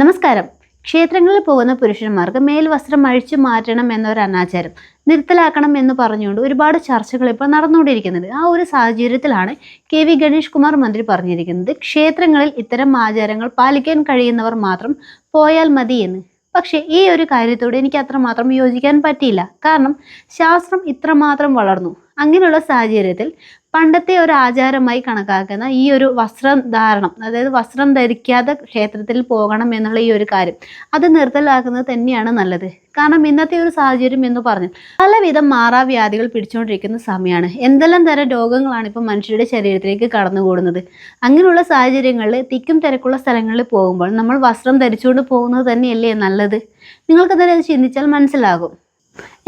നമസ്കാരം. ക്ഷേത്രങ്ങളിൽ പോകുന്ന പുരുഷന്മാർക്ക് മേൽവസ്ത്രം അഴിച്ചു മാറ്റണം എന്നൊരു അനാചാരം നിർത്തലാക്കണം എന്ന് പറഞ്ഞുകൊണ്ട് ഒരുപാട് ചർച്ചകൾ ഇപ്പോൾ നടന്നുകൊണ്ടിരിക്കുന്നുണ്ട് ആ ഒരു സാഹചര്യത്തിലാണ് കെ വി ഗണേഷ് കുമാർ മന്ത്രി പറഞ്ഞിരിക്കുന്നത് ക്ഷേത്രങ്ങളിൽ ഇത്തരം ആചാരങ്ങൾ പാലിക്കാൻ കഴിയുന്നവർ മാത്രം പോയാൽ മതി എന്ന്. പക്ഷേ ഈ ഒരു കാര്യത്തോട് എനിക്ക് അത്രമാത്രം യോജിക്കാൻ പറ്റിയില്ല. കാരണം ശാസ്ത്രം ഇത്രമാത്രം വളർന്നു. അങ്ങനെയുള്ള സാഹചര്യത്തിൽ പണ്ടത്തെ ഒരു ആചാരമായി കണക്കാക്കുന്ന ഈ ഒരു വസ്ത്രം ധാരണം അതായത് വസ്ത്രം ധരിക്കാതെ ക്ഷേത്രത്തിൽ പോകണം എന്നുള്ള ഈ ഒരു കാര്യം അത് നിർത്തലാക്കുന്നത് തന്നെയാണ് നല്ലത്. കാരണം ഇന്നത്തെ ഒരു സാഹചര്യം എന്ന് പറഞ്ഞു പലവിധം മാറാവ്യാധികൾ പിടിച്ചുകൊണ്ടിരിക്കുന്ന സമയമാണ്. എന്തെല്ലാം തരം രോഗങ്ങളാണ് ഇപ്പം മനുഷ്യരുടെ ശരീരത്തിലേക്ക് കടന്നുകൂടുന്നത്? അങ്ങനെയുള്ള സാഹചര്യങ്ങളിൽ തിക്കും തിരക്കുള്ള സ്ഥലങ്ങളിൽ പോകുമ്പോൾ നമ്മൾ വസ്ത്രം ധരിച്ചുകൊണ്ട് പോകുന്നത് തന്നെയല്ലേ നല്ലത്? നിങ്ങൾക്ക് തന്നെ ചിന്തിച്ചാൽ മനസ്സിലാകും.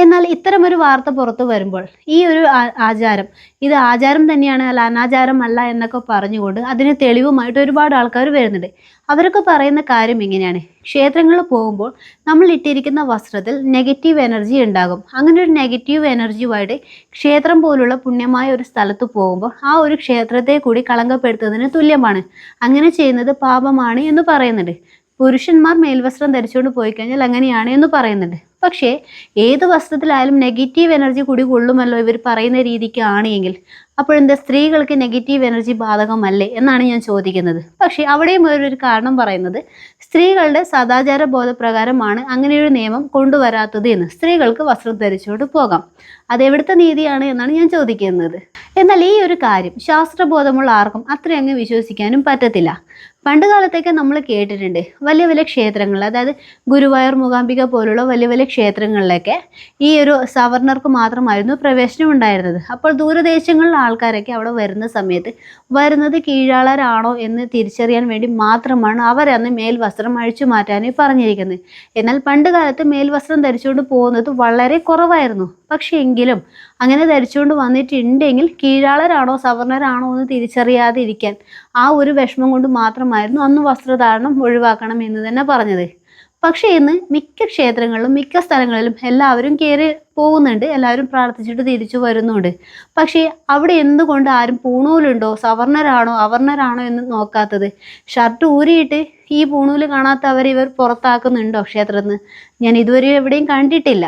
എന്നാൽ ഇത്തരം ഒരു വാർത്ത പുറത്തു വരുമ്പോൾ ഈ ഒരു ആചാരം ഇത് ആചാരം തന്നെയാണ് അല്ല അനാചാരം അല്ല എന്നൊക്കെ പറഞ്ഞുകൊണ്ട് അതിന് തെളിവുമായിട്ട് ഒരുപാട് ആൾക്കാർ വരുന്നുണ്ട്. അവരൊക്കെ പറയുന്ന കാര്യം ഇങ്ങനെയാണ്. ക്ഷേത്രങ്ങളിൽ പോകുമ്പോൾ നമ്മൾ ഇട്ടിരിക്കുന്ന വസ്ത്രത്തിൽ നെഗറ്റീവ് എനർജി ഉണ്ടാകും. അങ്ങനെ ഒരു നെഗറ്റീവ് എനർജിയുമായിട്ട് ക്ഷേത്രം പോലുള്ള പുണ്യമായ ഒരു സ്ഥലത്ത് പോകുമ്പോൾ ആ ഒരു ക്ഷേത്രത്തെ കൂടി കളങ്കപ്പെടുത്തുന്നതിന് തുല്യമാണ്. അങ്ങനെ ചെയ്യുന്നത് പാപമാണ് എന്ന് പറയുന്നുണ്ട്. പുരുഷന്മാർ മേൽവസ്ത്രം ധരിച്ചുകൊണ്ട് പോയി കഴിഞ്ഞാൽ അങ്ങനെയാണ് എന്ന് പറയുന്നുണ്ട്. പക്ഷേ ഏത് വസ്ത്രത്തിലായാലും നെഗറ്റീവ് എനർജി കൂടി കൊള്ളുമല്ലോ ഇവർ പറയുന്ന രീതിക്ക് ആണെങ്കിൽ അപ്പോഴെന്താ സ്ത്രീകൾക്ക് നെഗറ്റീവ് എനർജി ബാധകമല്ലേ എന്നാണ് ഞാൻ ചോദിക്കുന്നത്. പക്ഷേ അവിടെയും ഒരു കാരണം പറയുന്നത് സ്ത്രീകളുടെ സദാചാര ബോധപ്രകാരമാണ് അങ്ങനെയൊരു നിയമം കൊണ്ടുവരാത്തത് എന്ന്. സ്ത്രീകൾക്ക് വസ്ത്രം ധരിച്ചുകൊണ്ട് പോകാം. അതെവിടുത്തെ നീതിയാണ് എന്നാണ് ഞാൻ ചോദിക്കുന്നത്. എന്നാൽ ഈ ഒരു കാര്യം ശാസ്ത്രബോധമുള്ള ആർക്കും അത്രയങ്ങ് വിശ്വസിക്കാനും പറ്റത്തില്ല. പണ്ട് കാലത്തൊക്കെ നമ്മൾ കേട്ടിട്ടുണ്ട് വലിയ വലിയ ക്ഷേത്രങ്ങൾ അതായത് ഗുരുവായൂർ മൂകാംബിക പോലുള്ള വലിയ വലിയ ക്ഷേത്രങ്ങളിലൊക്കെ ഈ ഒരു സവർണർക്ക് മാത്രമായിരുന്നു പ്രവേശനം ഉണ്ടായിരുന്നത്. അപ്പോൾ ദൂരദേശങ്ങളിലെ ആൾക്കാരൊക്കെ അവിടെ വരുന്ന സമയത്ത് വരുന്നത് കീഴാളരാണോ എന്ന് തിരിച്ചറിയാൻ വേണ്ടി മാത്രമാണ് അവരന്ന് മേൽവസ്ത്രം അഴിച്ചു മാറ്റാനായി പറഞ്ഞിരിക്കുന്നത്. എന്നാൽ പണ്ട് കാലത്ത് മേൽവസ്ത്രം ധരിച്ചുകൊണ്ട് പോകുന്നത് വളരെ കുറവായിരുന്നു. പക്ഷേ എങ്കിലും അങ്ങനെ ധരിച്ചുകൊണ്ട് വന്നിട്ടുണ്ടെങ്കിൽ കീഴാളരാണോ സവർണരാണോ എന്ന് തിരിച്ചറിയാതെ ഇരിക്കാൻ ആ ഒരു വിഷമം കൊണ്ട് മാത്രമായിരുന്നു അന്ന് വസ്ത്രധാരണം ഒഴിവാക്കണം എന്ന് തന്നെ പറഞ്ഞത്. പക്ഷേ ഇന്ന് മിക്ക ക്ഷേത്രങ്ങളിലും മിക്ക സ്ഥലങ്ങളിലും എല്ലാവരും കയറി പോകുന്നുണ്ട് എല്ലാവരും പ്രാർത്ഥിച്ചിട്ട് തിരിച്ചു വരുന്നുണ്ട്. പക്ഷേ അവിടെ എന്തുകൊണ്ട് ആരും പൂണൂലുണ്ടോ സവർണരാണോ അവർണരാണോ എന്ന് നോക്കാത്തത്? ഷർട്ട് ഊരിയിട്ട് ഈ പൂണൂൽ കാണാത്തവരെ ഇവർ പുറത്താക്കുന്നുണ്ടോ ക്ഷേത്രത്തിൽ ഞാൻ ഇതുവരെ എവിടെയും കണ്ടിട്ടില്ല.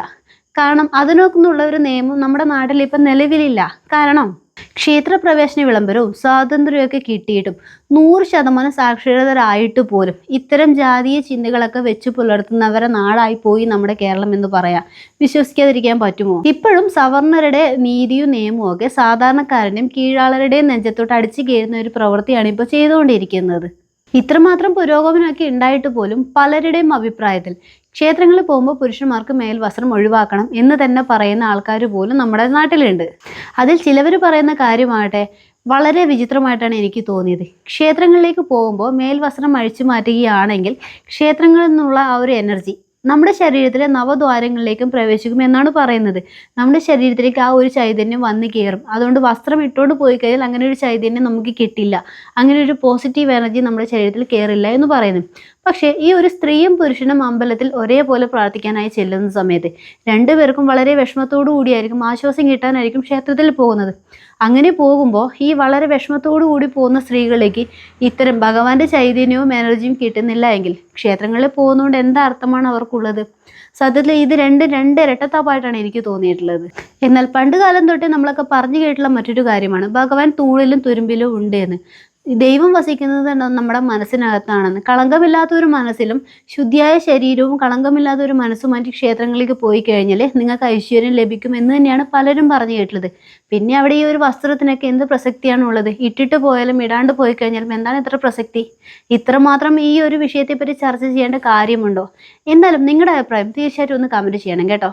കാരണം അതിനൊക്കെന്നുള്ള ഒരു നിയമം നമ്മുടെ നാട്ടിൽ ഇപ്പം നിലവിലില്ല. കാരണം ക്ഷേത്രപ്രവേശന വിളംബരവും സ്വാതന്ത്ര്യമൊക്കെ കിട്ടിയിട്ടും നൂറ് ശതമാനം സാക്ഷരതരായിട്ട് പോലും ഇത്തരം ജാതീയ ചിന്തകളൊക്കെ വെച്ച് പുലർത്തുന്നവരെ നാടായി പോയി നമ്മുടെ കേരളം എന്ന് പറയാം. വിശ്വസിക്കാതിരിക്കാൻ പറ്റുമോ? ഇപ്പോഴും സവർണരുടെ നീതിയും നിയമവും ഒക്കെ സാധാരണക്കാരന്റെയും കീഴാളരുടെയും നെഞ്ചത്തോട്ട് അടിച്ചു കയറുന്ന ഒരു പ്രവൃത്തിയാണ് ഇപ്പോൾ ചെയ്തുകൊണ്ടിരിക്കുന്നത്. ഇത്രമാത്രം പുരോഗമനമൊക്കെ ഉണ്ടായിട്ട് പോലും പലരുടെയും അഭിപ്രായത്തിൽ ക്ഷേത്രങ്ങളിൽ പോകുമ്പോൾ പുരുഷന്മാർക്ക് മേൽ വസ്ത്രം ഒഴിവാക്കണം എന്ന് തന്നെ പറയുന്ന ആൾക്കാർ പോലും നമ്മുടെ നാട്ടിലുണ്ട്. അതിൽ ചിലവർ പറയുന്ന കാര്യമാകട്ടെ വളരെ വിചിത്രമായിട്ടാണ് എനിക്ക് തോന്നിയത്. ക്ഷേത്രങ്ങളിലേക്ക് പോകുമ്പോൾ മേൽവസ്ത്രം അഴിച്ചു മാറ്റുകയാണെങ്കിൽ ക്ഷേത്രങ്ങളിൽ നിന്നുള്ള ആ ഒരു എനർജി നമ്മുടെ ശരീരത്തിലെ നവദ്വാരങ്ങളിലേക്കും പ്രവേശിക്കും എന്നാണ് പറയുന്നത്. നമ്മുടെ ശരീരത്തിലേക്ക് ആ ഒരു ചൈതന്യം വന്ന് കയറും അതുകൊണ്ട് വസ്ത്രം ഇട്ടുകൊണ്ട് പോയി കഴിഞ്ഞാൽ അങ്ങനെ ഒരു ചൈതന്യം നമുക്ക് കിട്ടില്ല. അങ്ങനെ ഒരു പോസിറ്റീവ് എനർജി നമ്മുടെ ശരീരത്തിൽ കയറില്ല എന്ന് പറയുന്നു. പക്ഷേ ഈ ഒരു സ്ത്രീയും പുരുഷനും അമ്പലത്തിൽ ഒരേപോലെ പ്രാർത്ഥിക്കാനായി ചെല്ലുന്ന സമയത്ത് രണ്ടുപേർക്കും വളരെ വിഷമത്തോടു കൂടിയായിരിക്കും ആശ്വാസം കിട്ടാനായിരിക്കും ക്ഷേത്രത്തിൽ പോകുന്നത്. അങ്ങനെ പോകുമ്പോൾ ഈ വളരെ വിഷമത്തോടു കൂടി പോകുന്ന സ്ത്രീകളിലേക്ക് ഇത്തരം ഭഗവാന്റെ ചൈതന്യവും എനർജിയും കിട്ടുന്നില്ല എങ്കിൽ ക്ഷേത്രങ്ങളിൽ പോകുന്നതുകൊണ്ട് എന്താ അർത്ഥമാണ് അവർക്കുള്ളത്? സത്യത്തിൽ ഇത് രണ്ട് രണ്ട് ഇരട്ടത്താപ്പായിട്ടാണ് എനിക്ക് തോന്നിയിട്ടുള്ളത്. എന്നാൽ പണ്ട് കാലം തൊട്ടേ നമ്മളൊക്കെ പറഞ്ഞു കേട്ടുള്ള മറ്റൊരു കാര്യമാണ് ഭഗവാൻ തൂണിലും തുരുമ്പിലും ഉണ്ട് എന്ന് ദൈവം വസിക്കുന്നത് നമ്മുടെ മനസ്സിനകത്താണെന്ന്. കളങ്കമില്ലാത്ത ഒരു മനസ്സിലും ശുദ്ധിയായ ശരീരവും കളങ്കമില്ലാത്ത ഒരു മനസ്സുമായിട്ട് ക്ഷേത്രങ്ങളിലേക്ക് പോയി കഴിഞ്ഞാൽ നിങ്ങൾക്ക് ഐശ്വര്യം ലഭിക്കും എന്ന് തന്നെയാണ് പലരും പറഞ്ഞു കേട്ടുള്ളത് പിന്നെ അവിടെ ഈ ഒരു വസ്ത്രത്തിനൊക്കെ എന്ത് പ്രസക്തിയാണ് ഉള്ളത്? ഇട്ടിട്ട് പോയാലും ഇടാണ്ട് പോയി കഴിഞ്ഞാലും എന്താണ് ഇത്ര പ്രസക്തി? ഇത്രമാത്രം ഈ ഒരു വിഷയത്തെപ്പറ്റി ചർച്ച ചെയ്യേണ്ട കാര്യമുണ്ടോ? എന്തായാലും നിങ്ങളുടെ അഭിപ്രായം തീർച്ചയായിട്ടും ഒന്ന് കമന്റ് ചെയ്യണം കേട്ടോ.